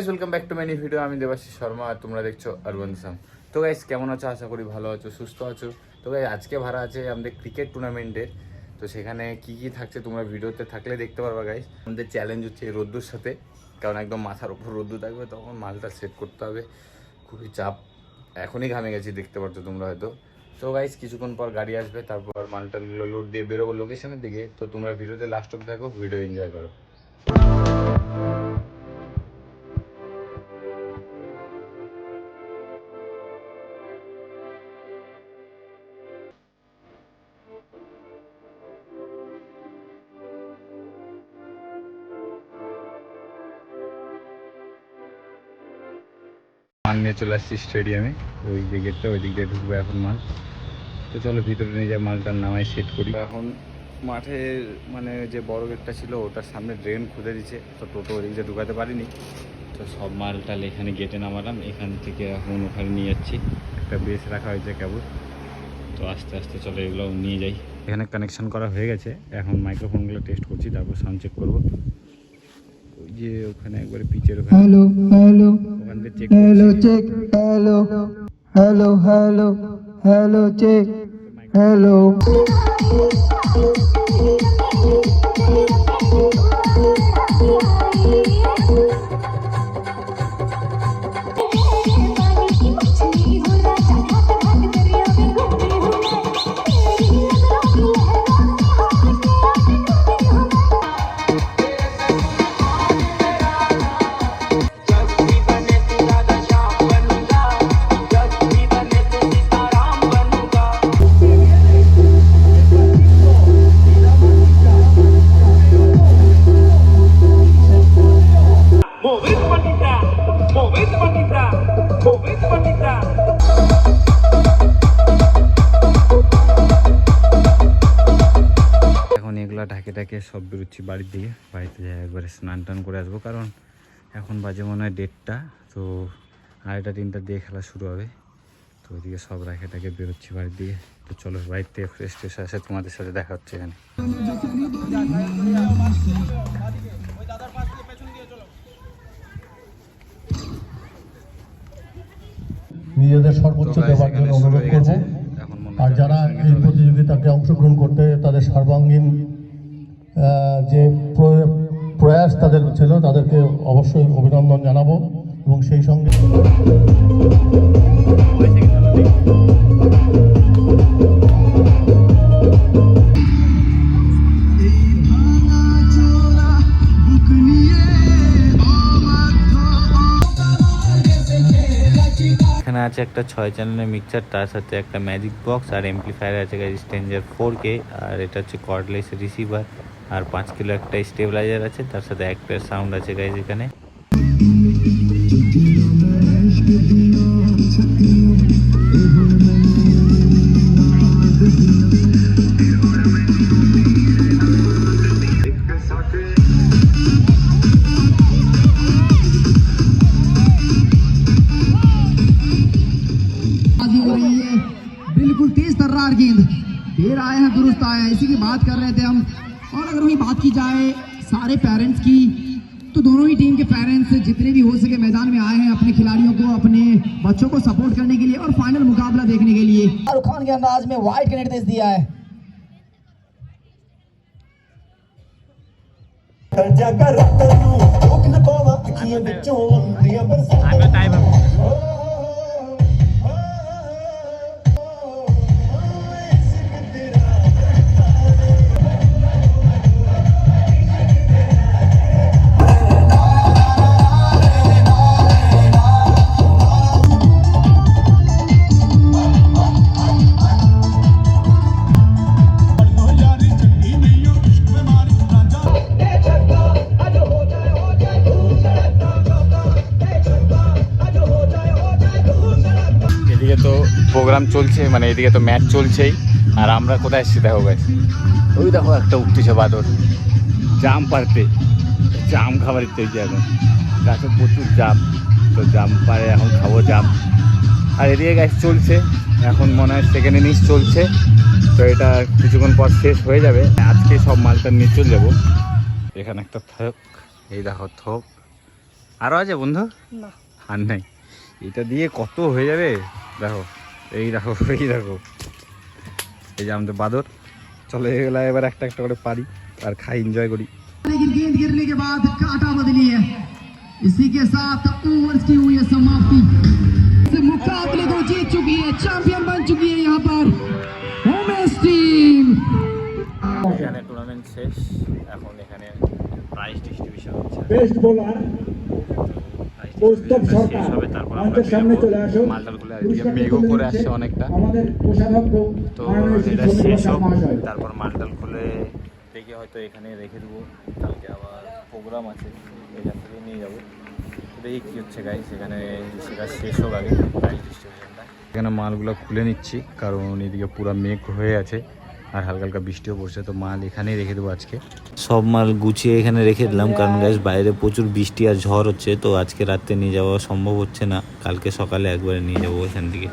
Guys welcome back to many video আমি দেবাশিস শর্মা আর তোমরা দেখছ আরবান সাম তো গাইস কেমন আছো? আশা করি ভালো আছো, সুস্থ আছো। তো গাইস আজকে ভাড়া আছে আমাদের ক্রিকেট টুর্নামেন্টের তো সেখানে কি কি থাকছে তোমরা ভিডিওতে থাকলে দেখতে পারবা গাইস আমাদের চ্যালেঞ্জ হচ্ছে এই রোদ্দুর সাথে। কারণ একদম মাথার উপর রোদ্দুর থাকবে, তখন মালটা সেট করতে হবে। খুবই চাপ। এখনই ঘামে গেছি, দেখতে পাচ্ছ তোমরা হয়তো। তো গাইস কিছুক্ষণ পর গাড়ি আসবে, তারপর মালটা লোড দিয়ে বেরোবো লোকেশনের দিকে। তো তোমরা ভিডিওতে লাস্ট অব্দি দেখো ভিডিও এনজয় করো। নিয়ে চলে আসছি স্টেডিয়ামে। ওই যে গেটটা ওই দিক দিয়ে ঢুকবো এখন মাল। তো চলো ভিতরে নিয়ে যাই মালটার নামায় সেট করি। এখন মাঠে মানে যে বড় গেটটা ছিল ওটার সামনে ড্রেন খুঁজে দিচ্ছে তো টোটো ওই দিক দিয়ে ঢুকাতে পারিনি। তো সব মালটাল এখানে গেটে নামালাম। এখান থেকে এখন ওখানে নিয়ে যাচ্ছি। একটা বেস রাখা হয়েছে কেবল। তো আস্তে আস্তে চলো এগুলো নিয়ে যাই। এখানে কানেকশন করা হয়ে গেছে। এখন মাইক্রোফোনগুলো টেস্ট করছি তারপর সাউন্ড চেক করব। ওই যে ওখানে একবারে পিচের ওখানে। Hello hello chick hello. Hello hello. Hello chick hello, ঢাকে সব বেরোচ্ছি বাড়ির দিকে। বাড়িতে যাই একবারে স্নান টান করে আসব কারণ এখন বাজে মনে হয় ডেটটা তো আড়াইটা তিনটার দিয়ে খেলা শুরু হবে। তো ওইদিকে সব রাখে টাকে বেরোচ্ছি বাড়ির দিকে। তো চলো বাড়ির থেকে ফ্রেশ ট্রেশ আসে তোমাদের সাথে দেখা হচ্ছে এখানে। নিজেদের সর্বোচ্চ দেওয়ার জন্য অনুরোধ করব। আর যারা এই চলে। প্রতিযোগিতাতে অংশগ্রহণ করতে তাদের সর্বাঙ্গীন যে প্রয়াস তাদের ছিল, তাদেরকে অবশ্যই অভিনন্দন জানাব এবং সেই সঙ্গে এখানে আছে একটা ছয় চ্যানেলের মিক্সার, তার সাথে একটা ম্যাজিক বক্স আর এমপ্লিফায়ার আছে স্টেঞ্জার ফোর কে আর এটা হচ্ছে কর্ডলেস রিসিভার আর পাঁচ কিলো একটা স্টেবিলাইজার আছে তার সাথে একটা সাউন্ড আছে গাইজ এখানে बाजी हो रही है बिल्कुल तेज तर्रार गेंद देर आए हैं दुरुस्त आए हैं इसी की बात कर रहे थे हम और अगर वही बात की जाए सारे पेरेंट्स की तो दोनों ही टीम के पेरेंट्स जितने भी हो सके मैदान में आए हैं अपने खिलाड़ियों को अपने बच्चों को सपोर्ट करने के लिए और फाइनल मुकाबला देखने के लिए शाहरुख खान के अंदाज में वाइट का निर्देश दिया है ਕਰਜਾ ਕਰ ਤੈਨੂੰ ਭੁੱਖ ਨਾ ਪਾਵਾਂ ਅੱਖੀਆਂ ਵਿੱਚੋਂ ਆਉਂਦੀਆਂ ਬਰਸਾਤਾਂ তো প্রোগ্রাম চলছে মানে এদিকে তো ম্যাচ চলছেই। আর আমরা কোথায় এসেছি দেখো গাইজ ওই দেখো একটা উঠতেছে বাদর। জাম পারতে জাম খাবার ইচ্ছে হয়েছে এখন। গাছে প্রচুর জাম। তো জাম পারে এখন খাব জাম। আর এদিকে গাছ চলছে। এখন মনে হয় সেকেন্ড ইনিংস চলছে। তো এটা কিছুক্ষণ পর শেষ হয়ে যাবে। আজকে সব মালটা নিয়ে চলে যাব। এখানে একটা থোক। এই দেখো থোক। আরও আছে বন্ধু? আর নাই। এটা দিয়ে কত হয়ে যাবে দেখো এই দেখো এই দেখো এই যে আমাদের বাদর চলো এগুলো এবার একটা একটা করে পারি আর খাই এনজয় করি लेकिन गेंद गिरने के बाद काटा बदली है इसी के साथ ओवर्स की हुई है समाप्ति इस मुकाबले को जीत चुकी है चैंपियन बन चुकी है यहाँ पर वोमेन्स टीम এখানে টুর্নামেন্ট শেষ এখন এখানে প্রাইজ ডিস্ট্রিবিউশন হচ্ছে বেস্ট বোলার Koustav Sarkar. শেষ হবে তারপর আমরা মঞ্চের সামনে চলে আসুন। মালটাল খুলে আর এদিকে মেঘও করে আসছে অনেকটা। আমাদের কোষাধ্যক্ষ তো এটা শেষ হোক তারপর মালটাল খুলে দেখে হয়তো এখানে রেখে দেবো। কালকে আবার প্রোগ্রাম আছে এখান থেকে নিয়ে যাব। দেখি কী হচ্ছে গাই সেখানে সেটা শেষ হোক আগে। এখানে মালগুলো খুলে নিচ্ছি কারণ এদিকে পুরো মেঘ হয়ে আছে। আর হালকা হালকা বৃষ্টিও পড়ছে, তো মাল এখানেই রেখে দেবো আজকে। সব মাল গুছিয়ে এখানে রেখে দিলাম, কারণ গ্যাস বাইরে প্রচুর বৃষ্টি আর ঝড় হচ্ছে, তো আজকে রাত্রে নিয়ে যাওয়া সম্ভব হচ্ছে না। কালকে সকালে একবারে নিয়ে যাব এখান থেকে।